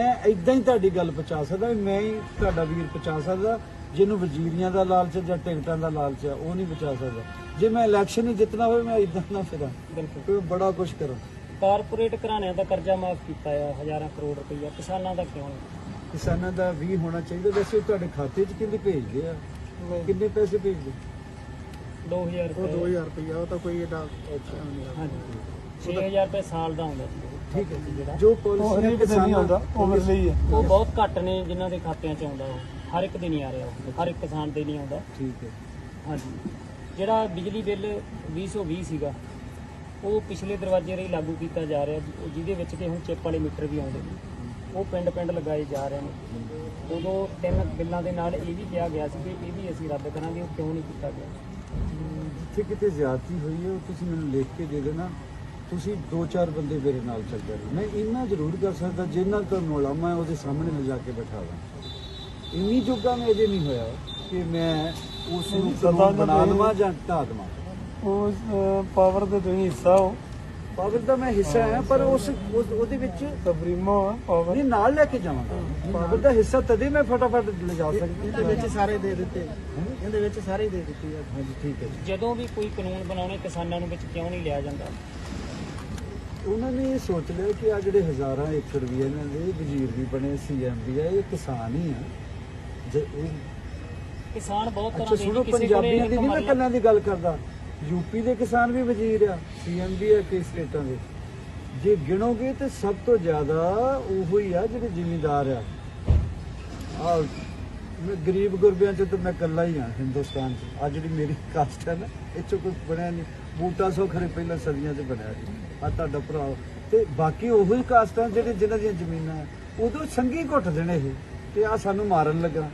ਮੈਂ ਇਦਾਂ ਹੀ ਤੁਹਾਡੀ ਗੱਲ ਪਹੁੰਚਾ ਸਕਦਾ ਵੀ ਮੈਂ ਹੀ ਤੁਹਾਡਾ ਵੀਰ ਪਹੁੰਚਾ ਸਕਦਾ ਜਿਹਨੂੰ ਵਜ਼ੀਰੀਆਂ ਦਾ ਲਾਲਚ ਹੈ ਜਾਂ ਟਿਕਟਾਂ ਦਾ ਲਾਲਚ ਹੈ ਉਹ ਨਹੀਂ ਪਹੁੰਚਾ ਸਕਦਾ। ਜੇ ਮੈਂ ਇਲੈਕਸ਼ਨ ਹੀ ਜਿੱਤਣਾ ਹੋਵੇ ਮੈਂ ਇਦਾਂ ਨਾ ਫਿਰਾਂ। ਬਿਲਕੁਲ। ਕੋਈ ਬੜਾ ਕੁਝ ਕਰਾਂ। ਕਾਰਪੋਰੇਟ ਘਰਾਣਿਆਂ ਦਾ ਕਰਜ਼ਾ ਮਾਫ ਕੀਤਾ ਆ ਹਜ਼ਾਰਾਂ ਕਰੋੜ ਰੁਪਈਆ। ਕਿਸਾਨਾਂ ਦਾ ਕਿਉਂ ਨਹੀਂ? ਕਿਸਾਨਾਂ ਦਾ ਵੀ ਹੋਣਾ ਚਾਹੀਦਾ। ਵੈਸੇ ਉਹ ਤੁਹਾਡੇ ਖਾਤੇ 'ਚ ਕਿੰਨੇ ਭੇਜਦੇ ਆ? ਕਿੰਨੇ ਪੈਸੇ ਭੇਜਦੇ? 2000 ਰੁਪਏ। 2000 ਰੁਪਇਆ ਉਹ ਤਾਂ ਕੋਈ ਏਡਾ ਹਾਂਜੀ। 6000 ਰੁਪਏ ਸਾਲ ਦਾ ਆਉਂਦਾ ਸੀ। ਠੀਕ ਹੈ ਜਿਹੜਾ। ਜੋ ਪਾਲਿਸੀ ਕਿਸਾਨਾਂ ਦਾ ਉਮਰ ਲਈ ਹੈ ਉਹ ਬਹੁਤ ਘੱਟ ਨੇ ਜਿਨ੍ਹਾਂ ਦੇ ਖਾਤਿਆਂ 'ਚ ਆਉਂਦਾ ਉਹ। ਹਰ ਇੱਕ ਦੇ ਨਹੀਂ ਆ ਰਿਹਾ ਉਹ। ਹਰ ਇੱਕ ਕਿਸਾਨ ਦੇ ਨਹੀਂ ਆਉਂਦਾ। ਠੀਕ ਹੈ। ਹਾਂਜੀ। ਜਿਹੜਾ ਬਿਜਲੀ ਬਿੱਲ 2020 ਸੀਗਾ ਉਹ ਪਿਛਲੇ ਦਰਵਾਜ਼ੇ ਰਾਹੀਂ ਲਾਗੂ ਕੀਤਾ ਜਾ ਰਿਹਾ ਜੀ- ਜਿਹਦੇ ਵਿੱਚ ਕਿ ਹੁਣ ਚਿੱਪ ਵਾਲੇ ਮੀਟਰ ਵੀ ਆਉਂਦੇ ਨੇ। ਉਹ ਪਿੰਡ ਪਿੰਡ ਲਗਾਏ ਜਾ ਰਹੇ ਨੇ। ਉਦੋਂ ਤਿੰਨ ਬਿੱਲਾਂ ਦੇ ਨਾਲ ਇਹ ਵੀ ਕਿਹਾ ਗਿਆ ਸੀ ਕਿ ਇਹ ਵੀ ਅਸੀਂ ਰੱਦ ਕਰਾਂਗੇ ਉਹ ਕਿਉਂ ਨਹੀਂ ਕੀਤਾ ਗਿਆ? ਜਿੱਥੇ ਕਿਤੇ ਜ਼ਿਆਦਤੀ ਹੋਈ ਹੈ ਉਹ ਤੁਸੀਂ ਮੈਨੂੰ ਲਿਖ ਕੇ ਦੇ ਦੇਣਾ। ਤੁਸੀਂ ਦੋ ਚਾਰ ਬੰਦੇ ਮੇਰੇ ਨਾਲ ਚੱਲ ਜਾਣਾ। ਮੈਂ ਇੰਨਾ ਜ਼ਰੂਰ ਕਰ ਸਕਦਾ ਜਿੰਨਾ ਤੋਂ ਮੋਲਾ ਮੈਂ ਉਹਦੇ ਸਾਹਮਣੇ ਲਿਜਾ ਕੇ ਬਿਠਾ ਦਾਂ ਇੰਨੀ ਜੋਗਾ ਮੈਂ ਅਜੇ ਨਹੀਂ ਹੋਇਆ ਕਿ ਮੈਂ ਉਸ ਨੂੰ ਕਾਨੂੰਨ ਬਣਾ ਲਵਾਂ ਜਾਂ ਢਾ ਦੇਵਾਂ। ਉਹ ਪਾਵਰ ਦੇ ਤੁਸੀਂ ਹਿੱਸਾ ਹੋ। ਪਾਵਰ ਦਾ ਮੈਂ ਹਿੱਸਾ ਹਾਂ ਪਰ ਉਸ ਉਸ- ਉਹਦੇ ਵਿੱਚ ਤਬਰੀਮਾ ਪਾਵਰ। ਨਹੀਂ ਨਾਲ ਲੈ ਕੇ ਜਾਵਾਂਗਾ। ਪਾਵਰ ਦਾ ਹਿੱਸਾ ਤਦੇ ਮੈਂ ਫਟਾਫਟ ਲਿਜਾ ਸਕਦਾ। ਇਹਦੇ ਵਿੱਚ ਸਾਰੇ ਦੇ ਦਿੱਤੇ। ਇਹਦੇ ਵਿੱਚ ਸਾਰੇ ਦੇ ਦਿੱਤੀ ਹਾਂਜੀ ਠੀਕ ਹੈ ਜਦੋਂ ਵੀ ਕੋਈ ਕਾਨੂੰਨ ਬਣਾਉਣੇ ਕਿਸਾਨਾਂ ਨੂੰ ਵਿੱਚ ਕਿਉਂ ਨਹੀਂ ਲਿਆ ਜਾਂਦਾ? ਉਹਨਾਂ ਨੇ ਇਹ ਸੋਚ ਲਿਆ ਕਿ ਆ ਜਿਹੜੇ ਹਜ਼ਾਰਾਂ ਏਕੜ ਵੀ ਇਹਨਾਂ ਦੇ ਵਜ਼ੀਰ ਵੀ ਬਣੇ ਸੀਐਮ ਵੀ ਆ ਇਹ ਕਿਸਾਨ ਹੀ ਆ। ਜੇ ਇਹ ਕਿਸਾਨ ਬਹੁਤ ਅੱਛਾ ਤਰ੍ਹਾਂ ਦੇ ਸੁਣੋ ਪੰਜਾਬੀਆਂ ਕੋਲੇ ਦੀ ਨਹੀਂ ਮੈਂ ਕੱਲਿਆਂ ਦੀ ਗੱਲ ਕਰਦਾ। ਯੂਪੀ ਦੇ ਕਿਸਾਨ ਵੀ ਵਜ਼ੀਰ ਆ ਸੀਐਮ ਵੀ ਆ ਕਈ ਸਟੇਟਾਂ ਦੇ। ਜੇ ਗਿਣੋਗੇ ਤੇ ਸਭ ਤੋਂ ਜ਼ਿਆਦਾ ਉਹੋ ਹੀ ਆ ਜਿਹੜੇ ਜ਼ਿਮੀਂਦਾਰ ਆ। ਆ ਮੈਂ ਗਰੀਬ ਗੁਰਬਿਆਂ ਚ ਤਾਂ ਮੈਂ ਇਕੱਲਾ ਹੀ ਆ ਹਿੰਦੁਸਤਾਨ ਚ। ਆ ਜਿਹੜੀ ਮੇਰੀ ਕਾਸਟ ਹੈ ਨਾ ਇਹ ਚੋਂ ਕੋਈ ਬਣਿਆ ਨਹੀਂ ਬੂਟਾ ਸੋ ਖਰੇ ਪਹਿਲਾਂ ਸਦੀਆਂ ਚ ਬਣਿਆ ਸੀ। ਆ ਤੁਹਾਡਾ ਭਰਾ। ਤੇ ਬਾਕੀ ਉਹੋ ਹੀ ਕਾਸਟਾਂ ਜਿਹੜੇ ਜਿਨ੍ਹਾਂ ਦੀਆਂ ਜ਼ਮੀਨਾਂ ਆ, ਉਦੋਂ ਸੰਗੀ ਘੁੱਟ ਦੇਣੇ ਇਹ ਤੇ ਆ ਸਾਨੂੰ ਮਾਰਨ ਲੱਗਾ।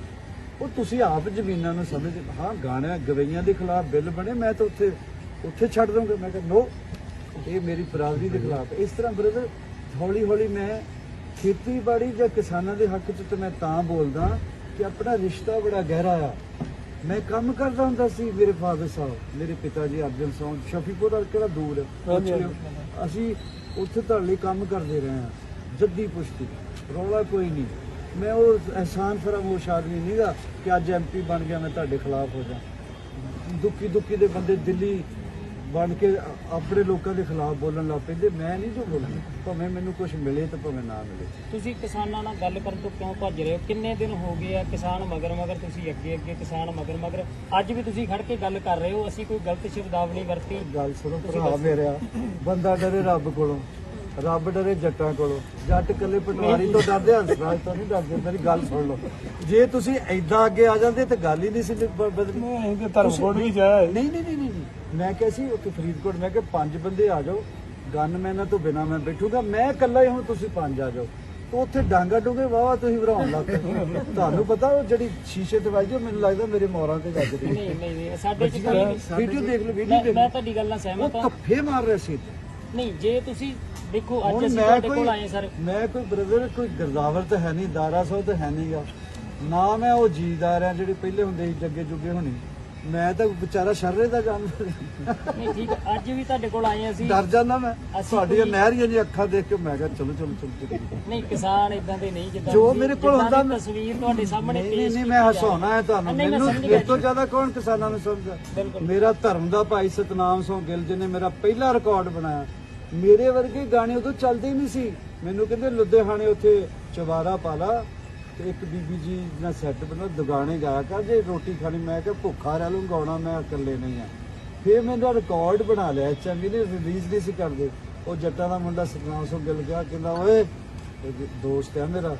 ਉਹ ਤੁਸੀਂ ਆਪ ਜ਼ਮੀਨਾਂ ਨੂੰ ਸਮਝ ਹਾਂ। ਗਾਣਿਆਂ ਗਵਈਆਂ ਦੇ ਖਿਲਾਫ ਬਿੱਲ ਬਣੇ ਮੈਂ ਤਾਂ ਉੱਥੇ ਉੱਥੇ ਛੱਡ ਦੂੰਗਾ ਮੈਂ ਕਿਹਾ ਨੋ ਇਹ ਮੇਰੀ ਬਰਾਦਰੀ ਦੇ ਖਿਲਾਫ ਇਸ ਤਰ੍ਹਾਂ ਬ੍ਰਦਰ ਹੌਲੀ ਹੌਲੀ ਮੈਂ ਖੇਤੀਬਾੜੀ ਜਾਂ ਕਿਸਾਨਾਂ ਦੇ ਹੱਕ 'ਚ ਤਾਂ ਮੈਂ ਤਾਂ ਬੋਲਦਾ ਕਿ ਆਪਣਾ ਰਿਸ਼ਤਾ ਬੜਾ ਗਹਿਰਾ ਆ। ਮੈਂ ਕੰਮ ਕਰਦਾ ਹੁੰਦਾ ਸੀ ਮੇਰੇ ਫਾਦਰ ਸਾਹਿਬ ਮੇਰੇ ਪਿਤਾ ਜੀ ਅਰਜਨ ਸਿੰਘ ਸ਼ਫੀਪੁਰ ਦਾ ਕਿਹੜਾ ਦੂਰ ਹੈ? ਅਸੀਂ ਉੱਥੇ ਤੁਹਾਡੇ ਲਈ ਕੰਮ ਕਰਦੇ ਰਹੇ ਹਾਂ, ਜੱਦੀ ਪੁਸ਼ਤੀ, ਰੌਲਾ ਕੋਈ ਨਹੀਂ। ਮੈਂ ਉਹ ਅਹਿਸਾਨ ਫਰਾਮੋਸ਼ ਆਦਮੀ ਨਹੀਂਗਾ ਕਿ ਅੱਜ ਐਮਪੀ ਬਣ ਗਿਆ, ਮੈਂ ਤੁਹਾਡੇ ਖਿਲਾਫ ਹੋ ਜਾ। ਦੁੱਖੀ ਦੁੱਖੀ ਦੇ ਬੰਦੇ ਦਿੱਲੀ ਬਣ ਕੇ ਆਪਣੇ ਲੋਕਾਂ ਦੇ ਖਿਲਾਫ ਬੋਲਣ ਲੱਗ ਪੈਂਦੇ ਮੈਂ ਨਹੀਂ ਜੋ ਬੋਲਣਾ ਭਾਵੇਂ ਮੈਨੂੰ ਕੁਝ ਮਿਲੇ ਤੇ ਭਾਵੇਂ ਨਾ ਮਿਲੇ। ਤੁਸੀਂ ਕਿਸਾਨਾਂ ਨਾਲ ਗੱਲ ਕਰਨ ਤੋਂ ਕਿਉਂ ਭੱਜ ਰਹੇ ਹੋ? ਕਿੰਨੇ ਦਿਨ ਹੋ ਗਏ ਆ ਕਿਸਾਨ ਮਗਰ ਮਗਰ ਤੁਸੀਂ ਅੱਗੇ ਅੱਗੇ ਕਿਸਾਨ ਮਗਰ ਮਗਰ? ਅੱਜ ਵੀ ਤੁਸੀਂ ਖੜ ਕੇ ਗੱਲ ਕਰ ਰਹੇ ਹੋ ਅਸੀਂ ਕੋਈ ਗਲਤ ਸ਼ਬਦਾਵਲੀ ਵਰਤੀ? ਗੱਲ ਸੁਣੋ ਭਰਾ ਮੇਰਿਆ ਬੰਦਾ ਡਰੇ ਰੱਬ ਕੋਲੋਂ। ਰੱਬ ਡਰੇ ਜੱਟਾਂ ਕੋਲੋਂ। ਜੱਟ ਕੱਲੇ ਪਟਵਾਰੀ ਤੋਂ ਡਰਦੇ ਹੰਸਰਾਜ ਤੋਂ ਨਹੀਂ ਡਰਦੇ ਮੇਰੀ ਗੱਲ ਸੁਣ ਲਓ। ਜੇ ਤੁਸੀਂ ਐਦਾਂ ਅੱਗੇ ਆ ਜਾਂਦੇ ਤੇ ਗੱਲ ਹੀ ਨਹੀਂ ਸੀ ਬ- ਬਦਲਣੀ ਨਹੀਂ ਤੇ ਧਰਮਕੋਟ ਵੀ ਜਾਇਆ। ਨਹੀਂ ਨਹੀਂ ਨਹੀਂ ਨਹੀਂ। ਮੈਂ ਕਿਹਾ ਸੀ ਉੱਥੇ ਫਰੀਦਕੋਟ ਮੈਂ ਕਿਹਾ ਪੰਜ ਬੰਦੇ ਆ ਜਾਓ। ਗਨਮੈਨਾਂ ਤੋਂ ਬਿਨਾ ਮੈਂ ਬੈਠੂਗਾ। ਮੈਂ ਇਕੱਲਾ ਹੀ ਹੁਣ ਤੁਸੀਂ ਪੰਜ ਆ ਜਾਓ। ਤੇ ਉੱਥੇ ਡਾਂਗਾ ਡੂਗੇ ਵਾਵਾ ਤੁਸੀਂ ਭਰਾਉਣ ਲੱਗ ਪਏ। ਤੁਹਾਨੂੰ ਪਤਾ ਉਹ ਜਿਹੜੀ ਸ਼ੀਸ਼ੇ ਤੇ ਵੱਜਦੀ ਉਹ ਮੈਨੂੰ ਲੱਗਦਾ ਮੇਰੇ ਮੋਰਾਂ ਤੇ ਵੱਜਦੀ ਨਹੀਂ ਨਹੀਂ ਨਹੀਂ ਸਾਡੇ ਚ। ਵੀਡੀਓ ਦੇਖ ਲਓ ਵੀਡੀਓ ਮੈਂ ਦੇਖ ਮੈਂ ਤੁਹਾਡੀ ਗੱਲ ਨਾਲ ਉਹ ਸਹਿਮਤ ਹਾਂ। ਧੱਫੇ ਮਾਰ ਰਿਹਾ ਸੀ ਨਹੀਂ ਜੇ ਤੁਸੀਂ ਦੇਖੋ ਅੱਜ ਹੁਣ ਅਸੀਂ ਮੈਂ ਤੁਹਾਡੇ ਕੋਈ ਕੋਲ ਆਏ ਸਰ। ਮੈਂ ਕੋਈ ਬ੍ਰਦਰ ਕੋਈ ਗਰਦਾਵਰ ਤਾਂ ਹੈ ਨਹੀਂ ਦਾਰਾ ਸਾਹਿਬ ਤਾਂ ਹੈ ਨਹੀਂਗਾ। ਨਾ ਮੈਂ ਉਹ ਜੀਦਾਰ ਆ ਜਿਹੜੇ ਪਹਿਲੇ ਹੁੰਦੇ ਸੀ ਜੱਗੇ ਜੁਗੇ ਹੋਣੀ। ਮੈਂ ਤਾਂ ਵਿਚਾਰਾ ਸ਼ਰਰੇ ਦਾ ਜਾਨਵਰ ਨਹੀਂ ਠੀਕ ਅੱਜ ਵੀ ਤੁਹਾਡੇ ਕੋਲ ਆਏ ਅਸੀਂ। ਡਰ ਜਾਂਦਾ ਮੈਂ। ਅਸੀਂ ਤੁਹਾਡੀਆਂ ਕੋਈ- ਨਹਿਰੀਆਂ ਜੀ ਅੱਖਾਂ ਦੇਖ ਕੇ ਮੈਂ ਕਿਹਾ ਚਲੋ ਚਲੋ ਚਲੋ ਚਲੋ ਨਹੀਂ ਕਿਸਾਨ ਇਦਾਂ ਦੇ ਨਹੀਂ ਜਿੱਦਾਂ ਜੋ ਤੁਸੀਂ- ਮੇਰੇ ਕੋਲ ਜਿੱਦਾਂ ਹੁੰਦਾ ਦੀ ਤਸਵੀਰ ਤੁਹਾਡੇ ਸਾਹਮਣੇ ਨਹੀਂ ਪੇਸ਼ ਨਹੀਂ ਨਹੀਂ ਕੀਤੀ ਮੈਂ ਜਾ ਰਹੀ ਹਸਾਉਣਾ ਹੈ ਤੁਹਾਨੂੰ। ਨਹੀਂ, ਮੈਂ ਮੈਨੂੰ ਸਮਝ ਤੋਂ ਜੀ। ਜ਼ਿਆਦਾ ਕੌਣ ਕਿਸਾਨਾਂ ਨੂੰ ਸਮਝਦਾ? ਬਿਲਕੁਲ। ਮੇਰਾ ਧਰਮ ਦਾ ਭਾਈ ਸਤਨਾਮ ਸਿੰਘ ਗਿੱਲ ਜੀ ਨੇ ਮੇਰਾ ਪਹਿਲਾ ਰਿਕਾਰਡ ਬਣਾਇਆ। ਮੇਰੇ ਵਰਗੇ ਗਾਣੇ ਉਦੋਂ ਚੱਲਦੇ ਹੀ ਨਹੀਂ ਸੀ। ਮੈਨੂੰ ਕਹਿੰਦੇ, ਲੁਧਿਆਣੇ ਉੱਥੇ ਚਵਾਰਾ ਪਾਲਾ ਤੇ ਇੱਕ ਬੀਬੀ ਜੀ ਨਾਲ ਸੈੱਟ ਬਣਾ, ਦੁਗਾਣੇ ਗਾਇਆ ਕਰ, ਜੇ ਰੋਟੀ ਖਾਣੀ। ਮੈਂ ਕਿਹਾ, ਭੁੱਖਾ ਰਹਿ ਲੂੰ, ਗਾਉਣਾ, ਮੈਂ ਇਕੱਲੇ ਨਹੀਂ ਆ। ਫਿਰ ਮੇਰਾ ਰਿਕਾਰਡ ਬਣਾ ਲਿਆ ਐਚਐਮਵੀ ਨੇ ਰਿਲੀਜ਼ ਨਹੀਂ ਸੀ ਕਰਦੇ। ਉਹ ਜੱਟਾਂ ਦਾ ਮੁੰਡਾ ਸਤਨਾਮ ਸਿੰਘ ਗਿੱਲ ਗਿਆ, ਕਹਿੰਦਾ, ਓਏ ਦੋਸਤ ਹੈ ਮੇਰਾ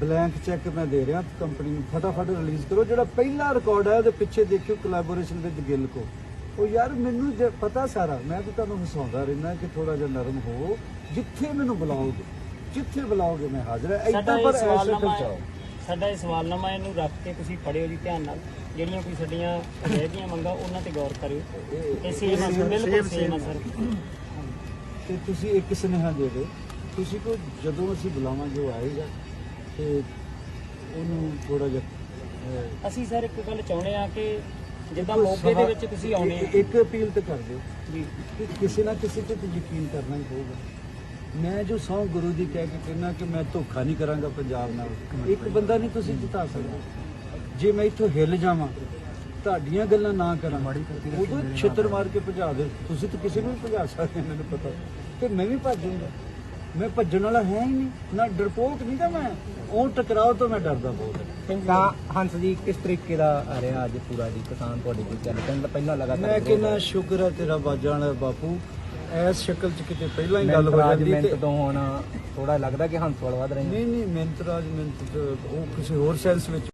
ਬਲੈਂਕ ਚੈੱਕ ਮੈਂ ਦੇ ਰਿਹਾ ਕੰਪਨੀ ਨੂੰ ਫਟਾਫਟ ਰਿਲੀਜ਼ ਕਰੋ। ਜਿਹੜਾ ਪਹਿਲਾ ਰਿਕਾਰਡ ਹੈ ਉਹਦੇ ਪਿੱਛੇ ਦੇਖਿਓ ਕੋਲੈਬੋਰੇਸ਼ਨ ਵਿਦ ਗਿੱਲ ਕੋ। ਉਹ ਯਾਰ ਮੈਨੂੰ ਜੇ ਪਤਾ ਸਾਰਾ ਮੈਂ ਤਾਂ ਤੁਹਾਨੂੰ ਹਸਾਉਂਦਾ ਰਹਿਣਾ ਕਿ ਥੋੜਾ ਜਿਹਾ ਨਰਮ ਹੋ ਜਿੱਥੇ ਮੈਨੂੰ ਬੁਲਾਓਗੇ ਜਿੱਥੇ ਬੁਲਾਓਗੇ ਮੈਂ ਹਾਜ਼ਰ ਹਾਂ ਇਹ ਪਰ ਐਸੇ ਚਾਓ ਹੈ ਸਾਡਾ ਇਹ ਸਵਾਲਨਾਮਾ ਇਹਨੂੰ ਰੱਖ ਕੇ ਤੁਸੀਂ ਪੜਿਓ ਜੀ ਧਿਆਨ ਨਾਲ ਜਿਹੜੀਆਂ ਕੋਈ ਸਾਡੀਆਂ ਰਹਿਦੀਆਂ ਮੰਗਾਂ ਉਹਨਾਂ ਤੇ ਗੌਰ ਕਰਿਓ। ਇਹ ਸੇਮ ਆ ਸਰ ਬਿਲਕੁਲ ਸੇਮ ਆ ਸਰ ਤੇ ਤੁਸੀਂ ਇੱਕ ਸੁਨੇਹਾ ਦੇ ਦਿਓ ਤੁਸੀਂ ਕੋ ਜਦੋਂ ਅਸੀਂ ਬੁਲਾਵਾਂਗੇ ਉਹ ਆਏਗਾ ਤੇ ਉਹਨੂੰ ਥੋੜਾ ਜਿਹਾ ਅਸੀਂ ਸਰ ਇੱਕ ਗੱਲ ਚਾਹੁੰਦੇ ਆ ਕਿ ਜਿੱਦਾਂ ਮੌਕੇ ਦੇ ਵਿੱਚ ਤੁਸੀਂ ਆਉਣੇ ਇੱਕ- ਇੱਕ ਅਪੀਲ ਤੇ ਕਰ ਦਿਓ ਜੀ। ਕਿ ਕਿਸੇ ਨਾ ਕਿਸੇ ਤੇ ਯਕੀਨ ਕਰਨਾ ਹੀ ਪਊਗਾ। ਮੈਂ ਜੋ ਸੌ ਗੁਰੂ ਦੀ ਕਹਿ ਕੇ ਕਹਿੰਦਾ ਕਿ ਮੈਂ ਧੋਖਾ ਨਹੀਂ ਕਰਾਂਗਾ ਪੰਜਾਬ ਨਾਲ ਇੱਕ ਬੰਦਾ ਨਹੀਂ ਤੁਸੀਂ ਜਿਤਾ ਸਕਦੇ। ਜੇ ਮੈਂ ਇੱਥੋਂ ਹਿੱਲ ਜਾਵਾਂ ਤੁਹਾਡੀਆਂ ਗੱਲਾਂ ਨਾ ਕਰਾਂ ਉਦੋਂ ਛਿੱਤਰ ਮਾਰ ਕੇ ਭਜਾ ਦੇ ਤੁਸੀਂ ਤਾਂ ਕਿਸੇ ਨੂੰ ਵੀ ਭਜਾ ਸਕਦੇ ਮੈਨੂੰ ਪਤਾ। ਤੇ ਮੈਂ ਵੀ ਭੱਜੂੰਗਾ ਮੈਂ ਭੱਜਣ ਵਾਲਾ ਹੈ ਹੀ ਨਹੀਂ ਨਾ ਡਰਪੋਕ ਨਹੀਂ ਤਾਂ ਮੈਂ ਉਹ ਟਕਰਾਓ ਤੋਂ ਮੈਂ ਡਰਦਾ ਬਹੁਤ। ਤਾਂ ਹੰਸ ਜੀ ਕਿਸ ਤਰੀਕੇ ਦਾ ਰਿਹਾ ਅੱਜ ਪੂਰਾ ਜੀ ਕਿਸਾਨ ਤੁਹਾਡੇ ਕੋਲ ਚੱਲ ਪਹਿਲਾਂ ਪਹਿਲਾਂ ਲਗਾਤਾਰ ਮੈਂ ਕਹਿੰਦਾ ਸ਼ੁਕਰ ਹੈ ਤੇਰਾ ਬਾਜਾਂ ਵਾਲਾ ਬਾਪੂ। ਐਸ ਸ਼ਕਲ ਚ ਕਿਤੇ ਪਹਿਲਾਂ ਹੀ ਗੱਲ ਹੋ ਜਾਂਦੀ ਤੇ ਤੋਂ ਹੁਣ ਥੋੜਾ ਲੱਗਦਾ ਕਿ ਹੰਸ ਵਾਲ ਵੱਧ ਰਹੇ ਨਹੀਂ ਨਹੀਂ ਮਿਹਨਤ ਰਾਜ ਮਿਹਨਤ ਤਾਂ ਉਹ ਕਿਸੇ ਹੋਰ ਸੈਂਸ ਵਿੱਚ